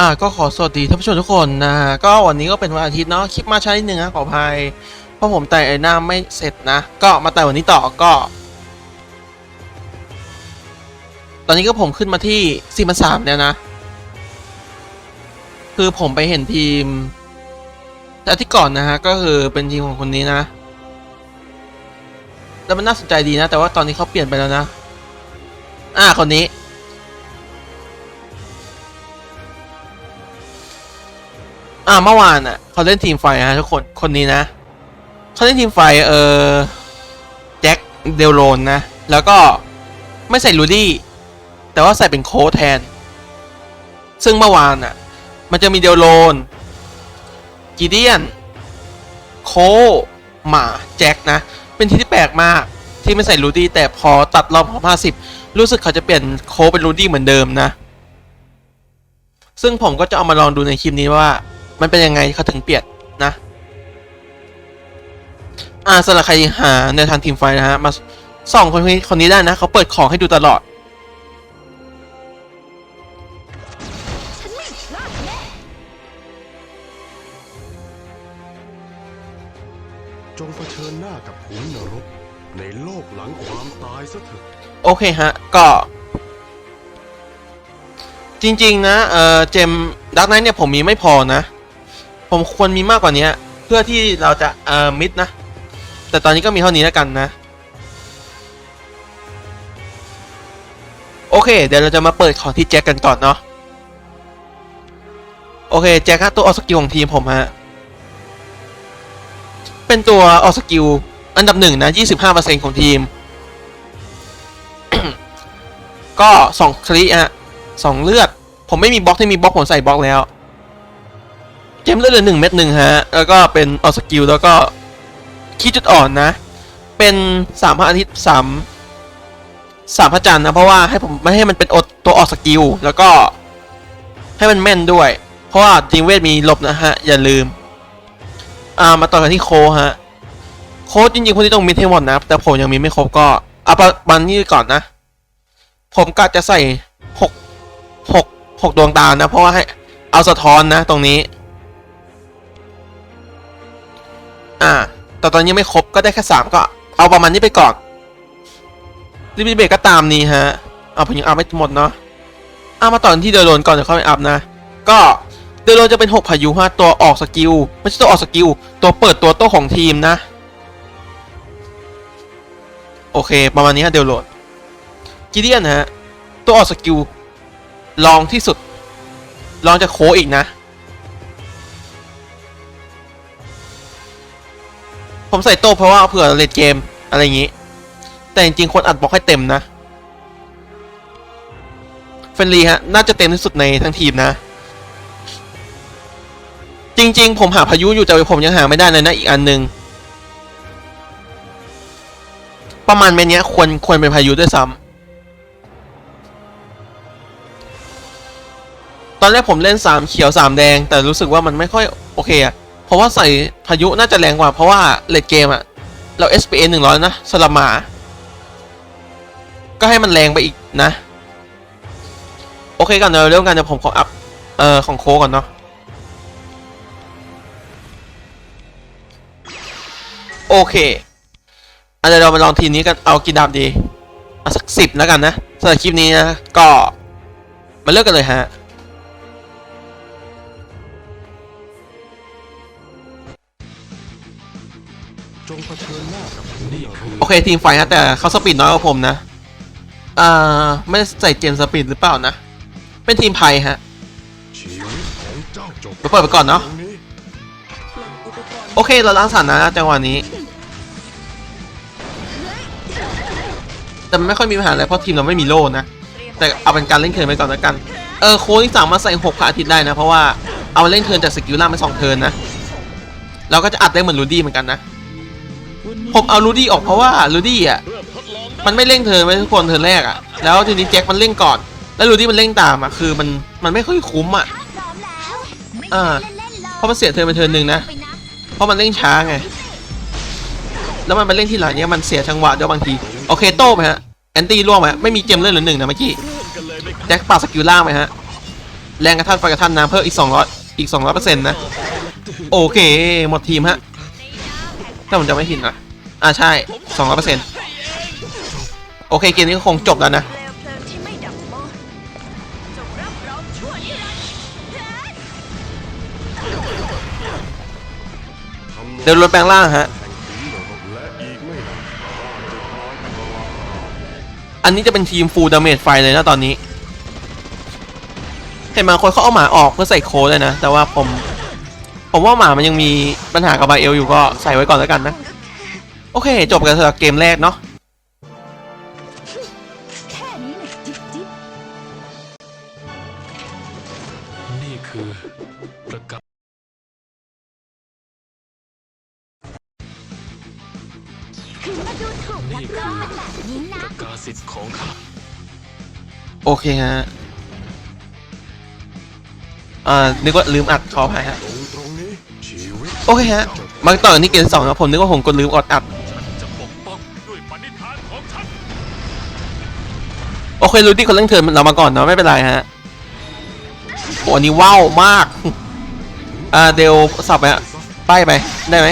อ่าก็ขอสวัสดีท่านผู้ชมทุกคนนะฮะก็วันนี้ก็เป็นวันอาทิตย์เนาะคลิปมาช้านิดนึงนะขออภัยเพราะผมไต่ไอ้หน้าไม่เสร็จนะ ก็มาไต่วันนี้ต่อก็ ตอนนี้ก็ผมขึ้นมาที่สี่พันสามแล้วนะ คือผมไปเห็นทีมแต่อาที่ก่อนนะฮะก็คือเป็นทีมของคนนี้นะ แล้วมันน่าสนใจดีนะ แต่ว่าตอนนี้เขาเปลี่ยนไปแล้วนะ อ่าคนนี้ อ่าเมื่อวานอะเขาเล่นทีมไฟฮะทุกคนคนนี้นะเขาเล่นทีมไฟเออแจ็คเดลโรนนะ แล้วก็ไม่ใส่ลูดี้แต่ว่าใส่เป็นโค้ดแทน ซึ่งเมื่อวานอะ มันจะมีเดลโรนกีเดียน โคหมาแจ็คนะ เป็นทีที่แปลกมากที่ไม่ใส่ลูดี้แต่พอตัดรอบของ50รู้สึกเขาจะเปลี่ยนโค้ดเป็นลูดี้เหมือนเดิมนะ ซึ่งผมก็จะเอามาลองดูในคลิปนี้ว่า มันเป็นยังไงเขาถึงเปลี่ยนนะ อ่าสำหรับใครหาในวทางทีมไฟนะฮะ มาส่องคนนี้คนนี้ได้นะเขาเปิดของให้ดูตลอดฉันไม่พลาดแน่จงเผชิญหน้ากับขุนนรก ในโลกหลังความตายซะเถอะโอเคฮะ ก็ จริง ๆ นะ เออเจมดักไนท์เนี่ยผมมีไม่พอนะ ผมควรมีมากกว่านี้เพื่อที่เราจะเอ่อมิดนะ แต่ตอนนี้ก็มีเท่านี้แล้วกันนะ โอเค เดี๋ยวเราจะมาเปิดของที่แจ็คกันก่อนเนาะโอเคแจ็คฮะตัวออสกิลของทีมผมฮะเป็นตัวออสกิลอันดับหนึ่งนะ 25%ของทีม ก็สองคลิฮะสองเลือด ผมไม่มีบล็อกที่มีบล็อกผมใส่บล็อกแล้ว เจมเลือดเหลือหนึ่งเม็ดหนึ่งฮะ แล้วก็เป็นออสกิลแล้วก็คีย์จุดอ่อนนะ เป็นสามพระอาทิตย์สามสามพระจันทร์นะ เพราะว่าให้ผมไม่ให้มันเป็นอดตัวออกสกิล แล้วก็ให้มันแม่นด้วย เพราะว่าจริงเวทมีหลบนะฮะ อย่าลืม อ่ามาต่อกันที่โคฮะ โค้ดจริงๆคนที่ต้องมีเทหมดนะ แต่ผมยังมีไม่ครบก็เอาประมาณนี้ก่อนนะ ผมกะจะใส่หกหกหกดวงตานะ เพราะว่าให้เอาสะท้อนนะตรงนี้ อ่าแต่ตอนนี้ไม่ครบก็ได้แค่สามก็เอาประมาณนี้ไปก่อนรีบเบรกก็ตามนี้ฮะเอาผมยังอัพไม่หมดเนาะเอามาต่อที่เดโลนก่อนเดี๋ยวค่อยไปอัพนะ ก็เดโลนจะเป็นหกพายุฮะตัวออกสกิลไม่ใช่ตัวออกสกิลตัวเปิดตัวโต้ของทีมนะ โอเค ประมาณนี้ฮะเดโลนกิเดียนฮะตัวออกสกิลลองที่สุดลองจะโคอีกนะ ผมใส่โต้เพราะว่าเผื่อเลดเกมอะไรอย่างนี้ แต่จริงๆคนอัดบล็อกให้เต็มนะเฟนรีฮะ น่าจะเต็มที่สุดในทั้งทีมนะ จริง ๆ ผมหาพายุอยู่แต่ผมยังหาไม่ได้เลยนะอีกอันหนึ่งประมาณเมนเนี้ยควรควรเป็นพายุด้วยซ้ำตอนแรกผมเล่นสามเขียวสามแดง แต่รู้สึกว่ามันไม่ค่อยโอเคอะ เพราะว่าใส่พายุน่าจะแรงกว่า เพราะว่าเลดเกมอะเรา SPN หนึ่งร้อยนะสลับหมา ก็ให้มันแรงไปอีกนะ โอเคก่อนเดี๋ยวเริ่มกันเดี๋ยวผมขออัพเอ่อของโคก่อนเนาะโอเคอันเดี๋ยวเรามาลองทีนี้กันเอากี่ดาบดี เอาสักสิบแล้วกันนะสำหรับคลิปนี้นะ ก็มาเลือกกันเลยฮะ จงเผชิญหน้ากับขุนนรกโอเคทีมไฟฮะแต่เขาสปีดน้อยกว่าผมนะอ่าไม่ได้ใส่เจนสปีดหรือเปล่านะ เป็นทีมไพ่ฮะ ชีวิตของเจ้าจบเดี๋ยวเปิดไปก่อนเนอะ โอเคเราล้างสารนะจังหวะนี้ แต่มันไม่ค่อยมีปัญหาอะไรเพราะทีมเราไม่มีโล่นะ แต่เอาเป็นการเล่นเทิร์นไปก่อนแล้วกัน เออโค้ดที่สามารถใส่หกพระอาทิตย์ได้นะ เพราะว่าเอาเล่นเทิร์นจากสกิลล่างไปสองเทิร์นนะ เราก็จะอัดได้เหมือนลูดี้เหมือนกันนะ ผมเอาลูดี้ออกเพราะว่าลูดี้อะมันไม่เร่งเทิร์นไว้ทุกคนเทิร์นแรกอะแล้วทีนี้แจ็คมันเร่งก่อน แล้วลูดี้มันเร่งตามอะคือมันมันไม่ค่อยคุ้มอะอ่าเพราะมันเสียเทิร์นไปเทิร์นหนึ่งนะเพราะมันเร่งช้าไงแล้วมันไปเร่งที่หลังเนี้ยมันเสียจังหวะด้วยบางทีโอเคโต้ไปฮะแอนตี้ล่วงไปฮะไม่มีเจมเลือดเหลือหนึ่งนะเมื่อกี้แจ็คปาดสกิลล่างไปฮะแรงกระทันไฟกระทันน้ำเพิ่มอีก200อีก200เปอร์เซ็นต์นะโอเคหมดทีมฮะ ถ้าผมจะไม่ผิดนะอ่าใช่200เปอร์เซ็นต์โอเคเกมนี้ก็คงจบแล้วนะเดี๋ยวรถแปลงร่างฮะ อันนี้จะเป็นทีมฟูลดาเมจไฟเลยนะตอนนี้ เห็นบางคนเขาเอาหมาออกเพื่อใส่โค้ดเลยนะ แต่ว่าผม ผมว่าหมามันยังมีปัญหากับบาเอลอยู่ก็ใส่ไว้ก่อนแล้วกันนะ โอเค จบกันสำหรับเกมแรกเนาะแค่นี้นะจิ๊บจิ๊บนี่คือประกาศคือมาดูถูกนักล่าแบบนี้ปนะระกาศสิทธิ์ของข้าโอเคฮะ อ่า นึกว่าลืมอัดขออภัยฮะ โอเคฮะ มาต่อนที่เกมสองนะผมนึกว่าผมกดลืมอดอัดฉัด โอเครูดี้คนเล่นเทินเรามาก่อนเนาะไม่เป็นไรฮะโอ้อันนี้ว้าวมาก อ่าเดลสับไปฮะใบไปได้ไหม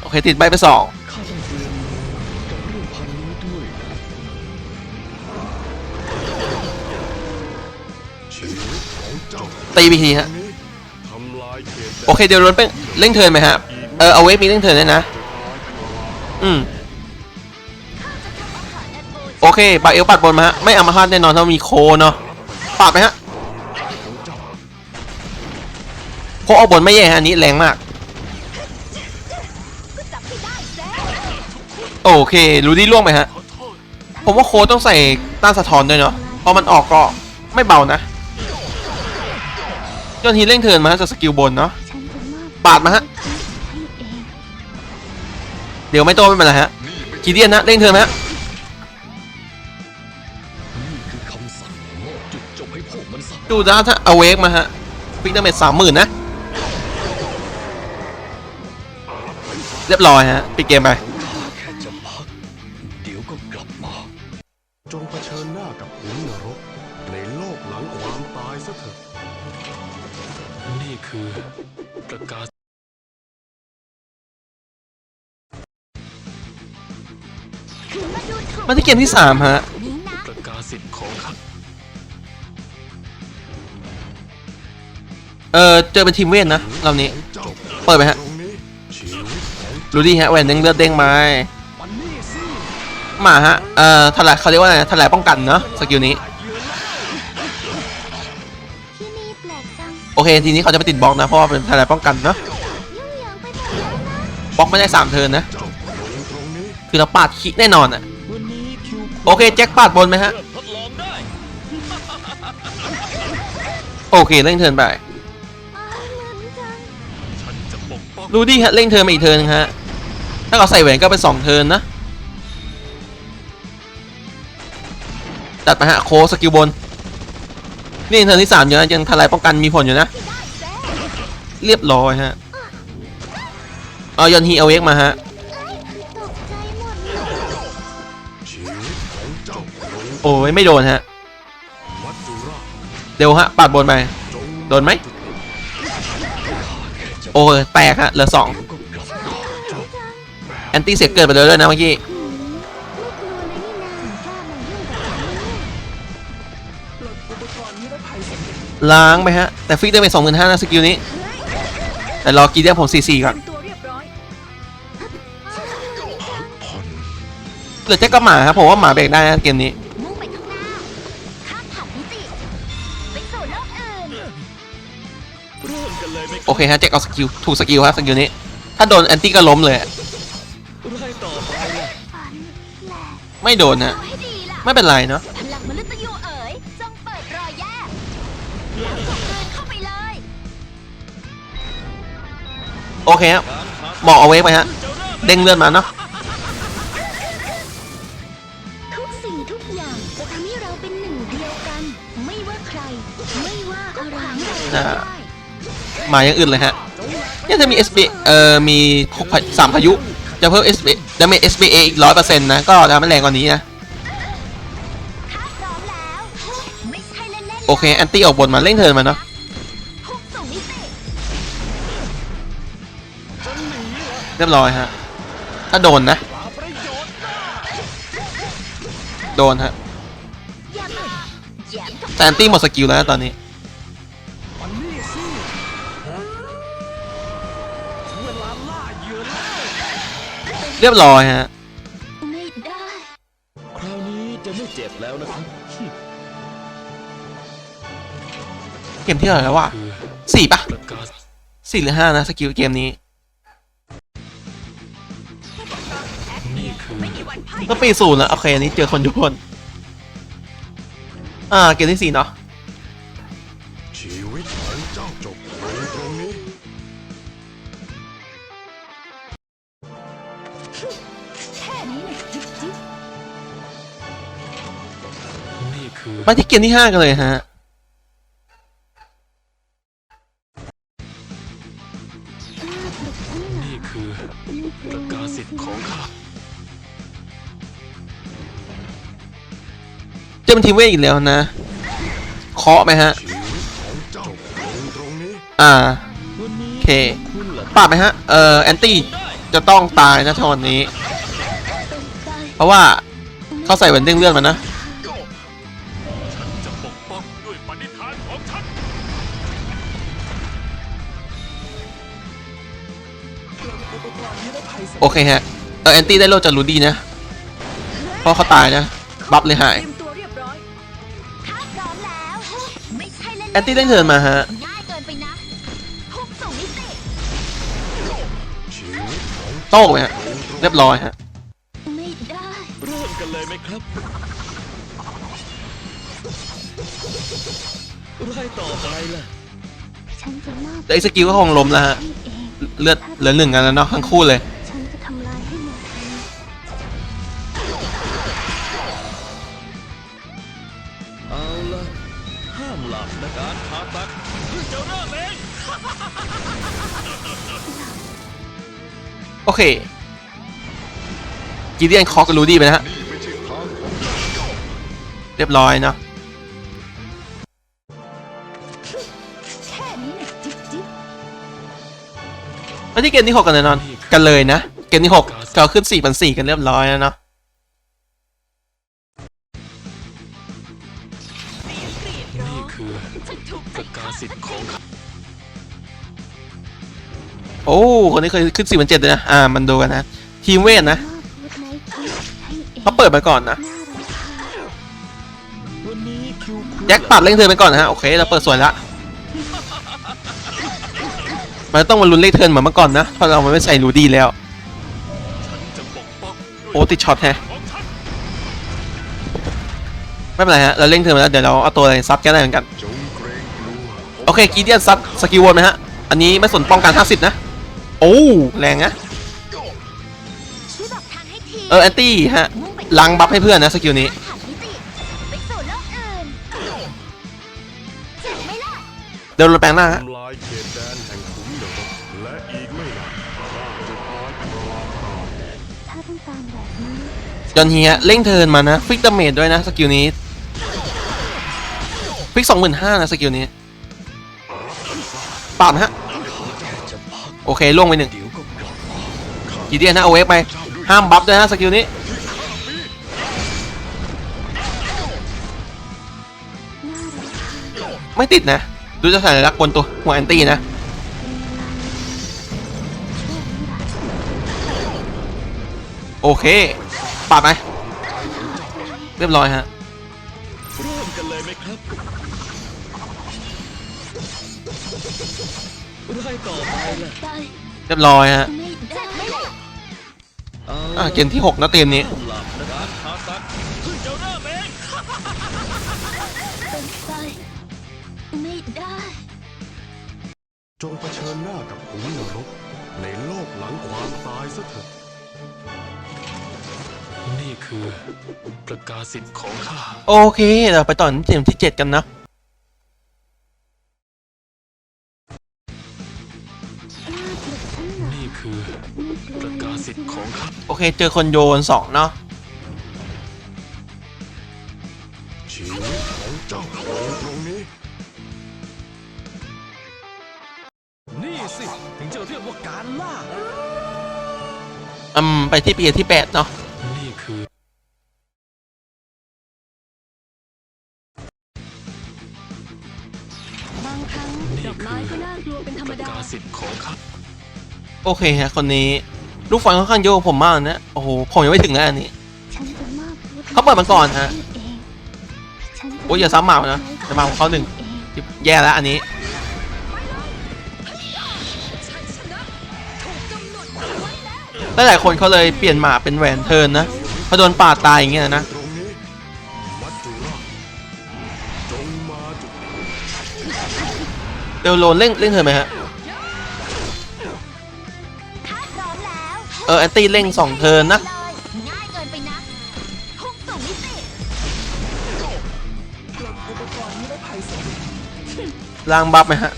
โอเคติดใบไปสองข้าต้องเตรียมกับเรื่องตีไปทีฮะ โอเคเดี๋ยวรถเป็น เล่นเทินไหมฮะ เออเอาเวฟมีเล่นเทิร์นด้วยนะ อืม โอเคบาเอลปัดบนมาฮะ ไม่เอามาพลาดแน่นอนถ้ามีโคเนาะปัดไปฮะโคเอาบนไม่แย่ฮะอันนี้แรงมาก โอเค รูดี้ล่วงไปฮะ ผมว่าโคต้องใส่ต้านสะท้อนด้วยเนาะพราะมันออกก็ไม่เบานะยอนทีเร่งเทินมาฮะจากสกิลบนเนาะ ปาดมาฮะเดี๋ยวไม่โตไม่เป็นไรฮะกีเดียนนะเร่งเทิร์นมฮะนี่คือคำสั่งมอบจุดจบให้พวกมันซะดูด้าถ้าเอาเวกมาฮะฟิกดาเมจสามหมื่นนะ เรียบร้อยฮะปิดเกมไปเดี๋ยวก็กลับมาจงเผชิญหน้ากับขุนนรกในโลกหลังความตายซะเถอะนี่คือประกาศ มาดูถูกมาที่เกมที่สามฮะนี้นะประกาศสิทธิ์ของข้าเออเจอเป็นทีมเวทนะรอบนี้เจ้าเปิดไปฮะตรงนี้ชีวิตของรูดี้ฮะแหวนเด้งเลือดเด้งมามันนี่สิมาฮะ เอ่อถลายเขาเรียกว่าอะไรนะถลายป้องกันเนาะสกิลนี้ที่นี่แปลกจังโอเค ทีนี้เขาจะไปติดบล็อกนะ เพราะว่าเป็นถลายป้องกันเนาะยุ่งเหยิงไปหมดแล้วนะบล็อกไม่ได้สามเทิร์นนะเจ้าลงตรงนี้คือเราปาดคิแน่นอนอะวันนี้คิว โอเคแจ็คปาดบนไหมฮะ โอเคเร่งเทินไปรูดี้ฮะเร่งเทินมาอีกเทินนึงฮะ ถ้าเขาใส่แหวนก็เป็นสองเทินนะตัดไปฮะโคสกิลบน นี่เทินที่สามอยู่นะยังทลายป้องกันมีผลอยู่นะ เรียบร้อยฮะ เอายอนฮีเอาเวกมาฮะ โอ้ยไม่โดนฮะเร็วฮะปาดบนไปโดนไหมโอ้ยแตกฮะเหลือสองแอนตี้เสียเกิดไปเลยด้วยนะเมื่อกี้ล้ามายุ่งกับฉันล้างไปฮะ แต่ฟิกได้ไปสองหมื่นห้านะสกิลนี้ แต่รอกีเดียผมสี่สี่ก่อนตัวเรียบร้อยผ่อนเหลือแจ็คกับหมาครับผมว่าหมาเบรกได้นะเกมนี้ เลยไหมโอเคฮะแจ็คเอาสกิลถูกสกิลฮะสกิลนี้ ถ้าโดนแอนตี้ก็ล้มเลยอะไล่ต่อไปนะฝันแหลกไม่โดนนะเอาให้ดีล่ะไม่เป็นไรเนาะพลังมฤตยูเอ๋ยจงเปิดรอยแยกแล้วส่งคืนเข้าไปเลย โอเคฮะหมอกเอาเวกไปฮะ เด้งเลื่อนมาเนาะ มายังอื่นเลยฮะเนี่ยจะมี SB เอ่อมีหกพาสามพายุจะเพิ่ม SB จะมี SBA อีกร้อยเปอร์เซ็นต์นะ ก็จะไม่แรงกว่านี้นะข้าพร้อมแล้วไม่ใช่เล่นโอเค แอนตี้ออกบนมาเร่งเทิร์นมาเนาะทุกส่งมิติเรียบร้อยฮะ ถ้าโดนนะ โดนฮะอย่ามาแย้มทุกแต่แอนตี้หมดสกิลแล้วนะตอนนี้ เรียบร้อยฮะ ไม่ได้ คราวนี้จะไม่เจ็บแล้วนะครับเกมที่เท่าไหร่แล้ววะคือสี่ปะประกาศสี่หรือห้านะสกิลเกมนี้นี่คือก็ปีศูนย์แล้วโอเคอันนี้เจอคนทุกคน อ่าเกมที่สี่เนาะ คือไปที่เกมที่ห้ากันเลยฮะ นี่คือประกาศสิทธิ์ของข้าเจอเป็นทีมเวทอีกแล้วนะ เคาะไหมฮะชีวิตของเจ้าจบลงตรงนี้อ่า วันนี้โอเค คุณล่ะปราบไหมฮะ เอ่อ แอนตี้จะต้องตายนะทอนนี้เป็นไปเพราะว่าเขาใส่แหวนเด้งเลือดมานะจะ โอเคฮะเออแอนตี้ได้โลจากรูดี้นะเพราะเขาตายนะ บัฟเลยหายเตรียมตัวเรียบร้อยถ้าพร้อมแล้วไม่ใช่เล่นๆแอนตี้เล่นเทิร์นมาฮะง่ายเกินไปนะทุกส่งมิติชีวิตของโต้ไหมฮะเรียบร้อยฮะไม่ได้เริ่มกันเลยไหมครับรายต่อไปล่ะฉันจะมอบแต่ไอ้สกิลก็คงล้มแล้วฮะให้เองเลือดเหลือหนึ่งกันแล้วเนาะทั้งคู่เลย โอเคกีเดียนคอกับรูดี้ไปนะฮะเรียบร้อยเนาะแค่นี้นะจิ๊บจิ๊บมาที่เกมที่หกกันแน่นอน กันเลยนะ เกมที่หกเราขึ้นสี่พันสี่กันเรียบร้อยแล้วเนาะนี่คือกาสิทธิ์ของข้า โอ้คนนี้เคยขึ้นสี่พันเจ็ดเลยนะอ่ามันดูกันนะทีมเวทนะมอเขาเปิดมาก่อนนะแจ็คปัดเล่งเทิร์นไปก่อนนะฮะโอเคเราเปิดสวยละมันต้องมาลุ้นเลขเทิร์นเหมือนเมื่อก่อนนะเพราะเราไม่ใส่รูดี้แล้วโอ้ติดช็อตแฮะไม่เป็นไรฮะเราเล่งเทิร์นมาแล้วเดี๋ยวเราเอาตัวอะไรซัดกันได้เหมือนกันโอเคกีเดียนซัดสกิลวนนะฮะอันนี้ไม่สนป้องกัน 50 นะ โอ้แรงนะช่วยบอกทางให้ทีเออแอนตี้ฮะมุ่งไปลังบัฟให้เพื่อนนะสกิลนี้ผ่านมิติไปสู่โลกอื่นเจ็บไหมล่ะเดินรถแปลงหน้าฮะทำลายเขตแดนแห่งขุมนรกและอีกไม่นานข้าจะกลายเป็นราคาถ้าต้องการแบบนี้จอนเฮียเร่งเทิร์นมานะฟิกดาเมจด้วยนะสกิลนี้ฟิกสองหมื่นห้านะสกิลนี้ปาดนะฮะจะพัก โอเคล่วงไปหนึ่งเดี๋ยวก็กลับกีเดียนนะเอาเวฟไป ห้ามบัฟด้วยนะสกิลนี้ไม่ติดนะ ดูจะสัญลักษณ์บนตัวหัวแอนตี้นะ โอเคปาดไปเรียบร้อยฮะ ต่อไปล่ะไปเรียบร้อยฮะไม่ได้ไม่ล่ะเอาอะเกมที่ 6 นะเกมนี้ห้ามหลับนะการผ่าตัดเพิ่งจะเริ่มเองเป็นไปไม่ได้ จงเผชิญหน้ากับขุมนรก ในโลกหลังความตายซะเถอะ นี่คือประกาศสิทธิ์ของข้า โอเค เราไปต่อที่เกมที่ 7 กันนะ สิทธิ์ของข้าโอเค เจอคนโยนสองเนาะชีวิตของเจ้าเจ้าลงตรงนี้ นี่สิถึงจะเรียกว่าการล่า อืม ไปที่ปีที่แปดเนาะนี่คือ บางครั้งดอกไม้ก็น่ากลัวเป็นธรรมดาการสิทธิ์ของข้าโอเคฮะคนนี้ ลูกฟันค่อนข้างโยกผมมากนะ โอ้โห ผมยังไม่ถึงนะอันนี้ ฉันจะมอบวุฒิเขาเปิดมาก่อนฮะให้เองฉันจะโอ้ยอย่าซ้ำหมานะจะมาของเขาหนึ่ง เองแย่แล้วอันนี้ หลายๆคนเขาเลยเปลี่ยนหมาเป็นแหวนเทิร์นนะพอโดนปาดตายอย่างเงี้ยนะ ตรงนี้มัจจุราชจงมาจุดเดลโลนเร่งเร่งเทิร์นไหมฮะ เออแอนตี้เร่งสองเทิร์นนะเลยง่ายเกินไปนะพุ่งสู่มิติล้างบัฟไหมฮะ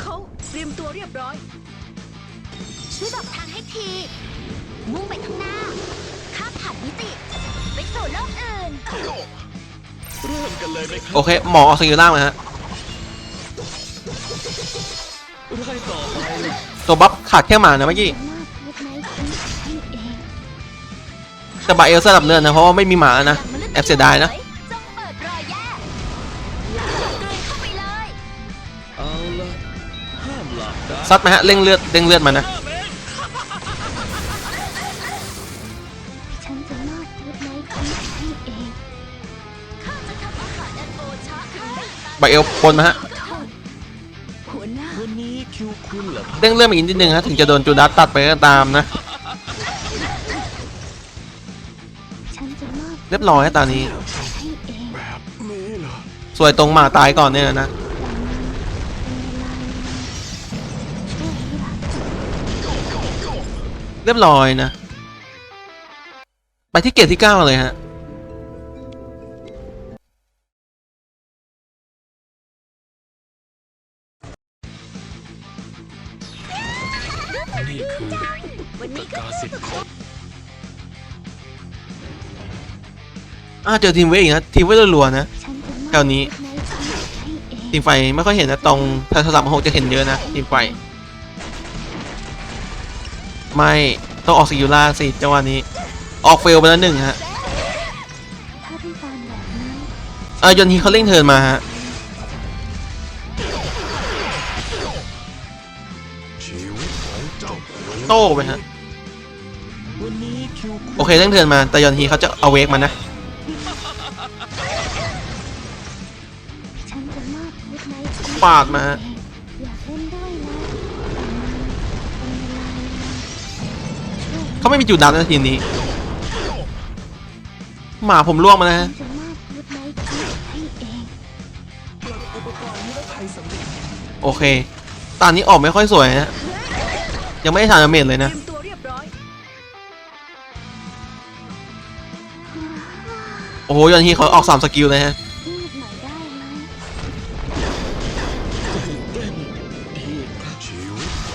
เขาเตรียมตัวเรียบร้อย ช่วยบอกทางให้ที มุ่งไปข้างหน้า ข้ามผ่านมิติ ไปสู่โลกอื่น เริ่มกันเลยไหมครับโอเค หมอออกสกิลล่างไหมฮะ ไล่ต่อไป ตัวบัฟขาดแค่หมานะเมื่อกี้แต่บาเอลสลับเนินนะเพราะว่าไม่มีหมานะแอบเสียดายนะซัดไหมฮะเร่งเลือดเร่งเลือดมานะใบเอลปนมาฮะ เหรอครับเร่งเลือดมาอีกนิดนึงฮะถึงจะโดนจูดัสตัดไปก็ตามนะ ฉันจะมอบเรียบร้อยฮะตอนนี้ ให้เองแบบนี้เหรอสวยตรงหมาตายก่อนเนี่ยนะเรียบร้อยนะ ไปที่เกตที่เก้าเลยฮะ อ่าเจอทีมเวทอีกนะทีมเวทรัวๆนะแถวนี้ทีมไฟไม่ค่อยเห็นนะตรงทางโทรศัพท์ของผมจะเห็นเยอะนะทีมไฟไม่ต้องออกซิยูล่าสิจังหวะนี้ ออกเฟลไปแล้วหนึ่งฮะองการแบบนี้เออยนทีเขาเร่งเทินมาฮะโต้ไปฮะโอเคเร่งเทินมาแต่ยอนทีเขาจะเอาเวกมานะ ฉันจะมอบวุฒิไม้ให้ปาดมาฮะเอยากเล่นด้วยนะแต่มันเป็นเวลาเขาไม่มีจุดดับนะทีมนี้ หมาผมล่วงมานะฉัฮะ นจะมอบวุฒิไม้ให้เองโอเค ตอนนี้ออกไม่ค่อยสวยนะ ยังไม่ได้ทานดาเมจเลยนะ โอ้โหยอนทีเขาออกสามสกิลเลยฮะยืดหน่อยได้ไหม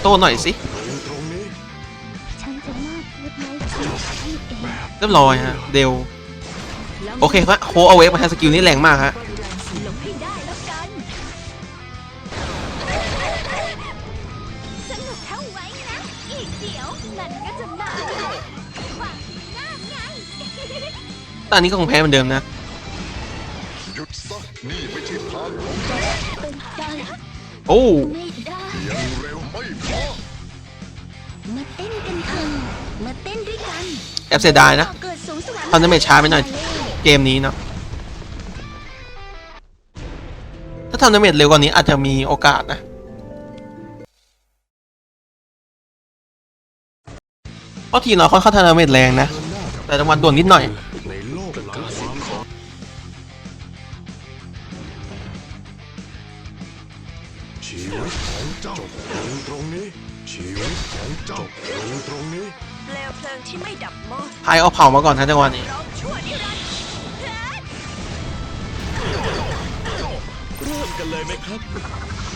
โต้หน่อยสิฉันจะมอบพูดไม้ให้เอง เรียบร้อยฮะเดวโอเคครับโคเอาเวฟมาฮะสกิลนี้แรงมากฮะ อนนี้ก็คงแพ้เหมือนเดิมนะหยุดซะนี่ไม่ใช่ทางของเป็นไปโอ้ไม่ได้ยังเร็วไม่พอมาเต้นกันเถอะมาเต้นด้วยกันแอบเสียดายนะเกิดสูงสวรรค์ทำดาเมจช้าไปหน่อย เกมนี้เนาะถ้าทำดาเมจเร็วกว่านี้อาจจะมีโอกาสนะเพราะทีมเราค่อนข้างทำดาเมจแรงนะ แต่จังหวะด่วนนิดหน่อย จ้าจบลงตรงนี้เปลวเพลิงที่ไม่ดับมอดพายเอาเผามาก่อนนะจังหวะนี้ ร้องชั่วนิรันดร์เริ่มกันเลยไหมครับ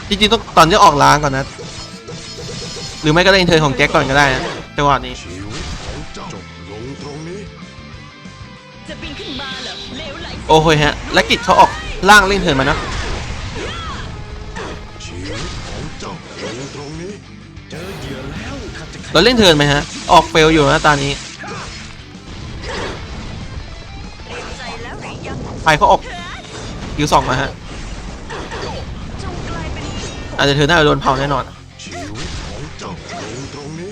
จริงๆต้องตอนจะออกล้างก่อนนะ หรือไม่ก็เล่นเทิร์นของแจ็คก่อนก็ได้นะจังหวะนี้ ชีวิตของเจ้าจบลงตรงนี้ฉจะบินขึ้นมาเหรอเลวไหลโอ้โหฮะ และกิจเขาออกล่างเล่นเทิร์นมานะ เราเล่นเทิร์นไหมฮะ ออกเฟลอยู่นะตานี้ใจแล้วหรือยังไฟเขาออกคิวสองมาฮะจงกลายเป็นอาจจะเทิร์นหน้าโดนเผาแน่นอนชีวิตของเจ้าลงตรงนี้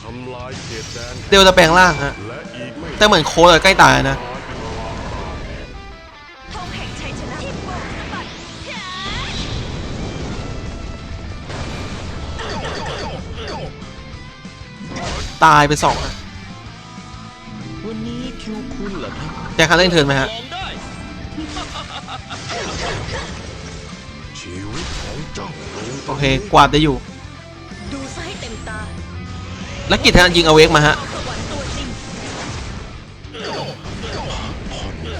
ทำลายเขตแดนเดลจะแปลงร่างฮะ และอีกไม่แต่เหมือนโค้ดใกล้ตายนะ ตายไปสองอะวันนี้คิวคุณเหรอครับแจ็คคันเล่นเทิร์นไหมฮะ ลองได้ ชีวิตของเจ้าลงตโอรงเคนี้กวาดได้อยู่ ดูซะให้เต็มตาและกิจฮะยิงเอาเวกมาฮะ สวรรค์ตัวจริง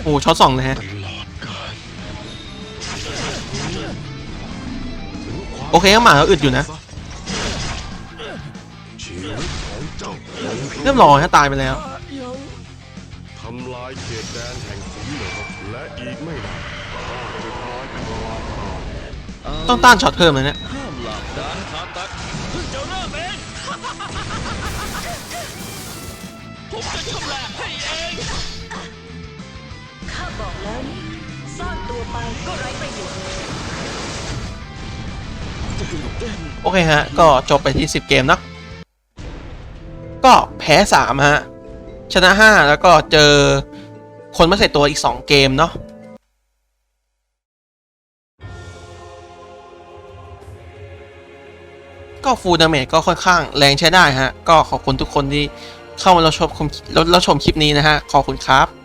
โอ้ช็อตสองเลยฮะถึงความโอเคก็หมาเขาอึดอยู่นะชี เรียบร้อยฮะตายไปแล้วทำลายเขตแดนแห่งขุนเหนือและอีกไม่นานข้าจะกลายเป็นราชาต้องต้านช็อตเพิ่มเลยเนี่ยห้ามหลับการผ่าตัดเพิ่งจะเริ่มเองผมจะชำแหละให้เองข้าบอกแล้วนี่ซ่อนตัวไปก็ไร้ประโยชน์โอเคฮะ ก็จบไปที่ 10 เกมเนอะ ก็แพ้3ฮะชนะ 5 แล้วก็เจอคนมาใส่ตัวอีก 2 เกมเนาะก็ฟูลดาเมจก็ค่อนข้างแรงใช้ได้ฮะ ก็ขอบคุณทุกคนที่เข้ามาเราชมเราชมคลิปนี้นะฮะ ขอบคุณครับ